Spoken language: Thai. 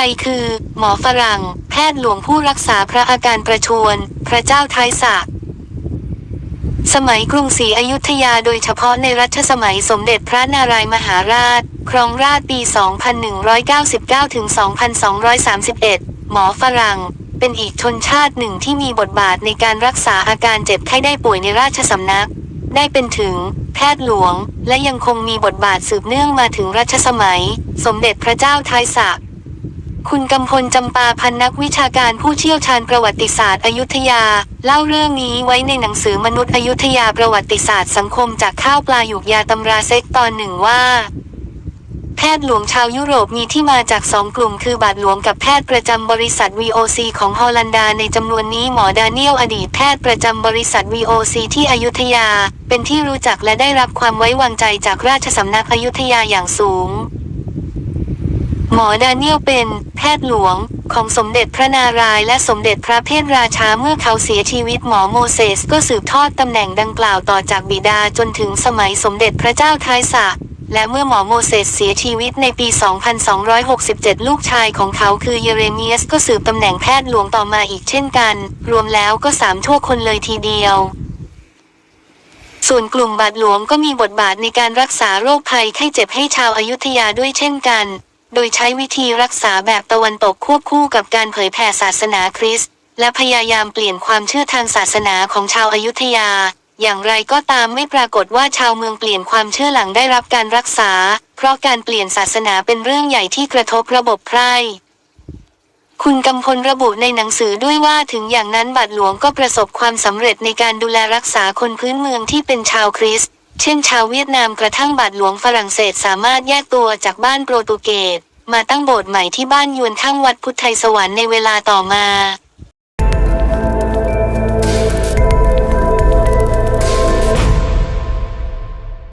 รคือ หมอฝรั่ง แพทย์หลวงผู้รักษาพระอาการประชวรพระเจ้าท้ายสระสมัยกรุงศรีอยุธยาโดยเฉพาะในรัชสมัยสมเด็จพระนารายมหาราช ครองราชปี 2199 ถึง 2231 หมอฝรั่ง เป็นอีกชนชาติหนึ่งที่มีบทบาทในการรักษาอาการเจ็บไข้ได้ป่วยในราชสำนัก ได้เป็นถึง แพทย์หลวง และยังคงมีบทบาทสืบเนื่องมาถึงรัชสมัย สมเด็จพระเจ้าทายสระ คุณกำพลจำปาพันนักวิชาการผู้เชี่ยวชาญประวัติศาสตร์อยุธยา เล่าเรื่องนี้ไว้ในหนังสือมนุษย์อยุธยาประวัติศาสตร์สังคมจากข้าวปลาหยุกยาตำราเซ็กตอนหนึ่งว่า แพทย์หลวงชาวยุโรปมีที่มาจากสองกลุ่มคือบาทหลวงกับแพทย์ประจำบริษัท VOC ของฮอลันดาในจำนวนนี้หมอดาเนียลอดีตแพทย์ประจำบริษัท VOC ที่อยุธยา เป็นที่รู้จักและได้รับความไว้วางใจจากราชสำนักอยุธยาอย่างสูง หมอดาเนียลเป็นแพทย์หลวงของสมเด็จพระนารายณ์และสมเด็จพระเพทราชาเมื่อเขาเสียชีวิตหมอโมเสสก็สืบทอดตำแหน่งดังกล่าวต่อจากบิดาจนถึงสมัยสมเด็จพระเจ้าทายสะและเมื่อหมอโมเสสเสียชีวิตในปี 2267 ลูกชายของเขาคือเยเรมียสก็สืบตำแหน่งแพทย์หลวงต่อมาอีกเช่นกัน รวมแล้วก็สามชั่วคนเลยทีเดียว ส่วนกลุ่มบาทหลวงก็มีบทบาทในการรักษาโรคภัยไข้เจ็บให้ชาวอายุทยาด้วยเช่นกัน โดยใช้วิธีรักษาแบบตะวันตกควบคู่กับการเผยแผ่ศาสนาคริสต์และพยายามเปลี่ยนความเชื่อทางศาสนาของชาวอายุทยา อย่างไรก็ตามไม่ปรากฏว่าชาวเมืองเปลี่ยนความเชื่อหลังได้รับการรักษา เพราะการเปลี่ยนศาสนาเป็นเรื่องใหญ่ที่กระทบระบบไพร่คุณกำพลระบุในหนังสือด้วยว่าถึงอย่างนั้นบาทหลวงก็ประสบความสำเร็จในการดูแลรักษาคนพื้นเมืองที่เป็นชาวคริสต์ เช่นชาวเวียดนามกระทั่งบาทหลวงฝรั่งเศสสามารถแยกตัวจากบ้านโปรตุเกสมาตั้งโบสถ์ใหม่ที่บ้านยวนข้างวัดพุทธไทยสวรรค์ในเวลาต่อมา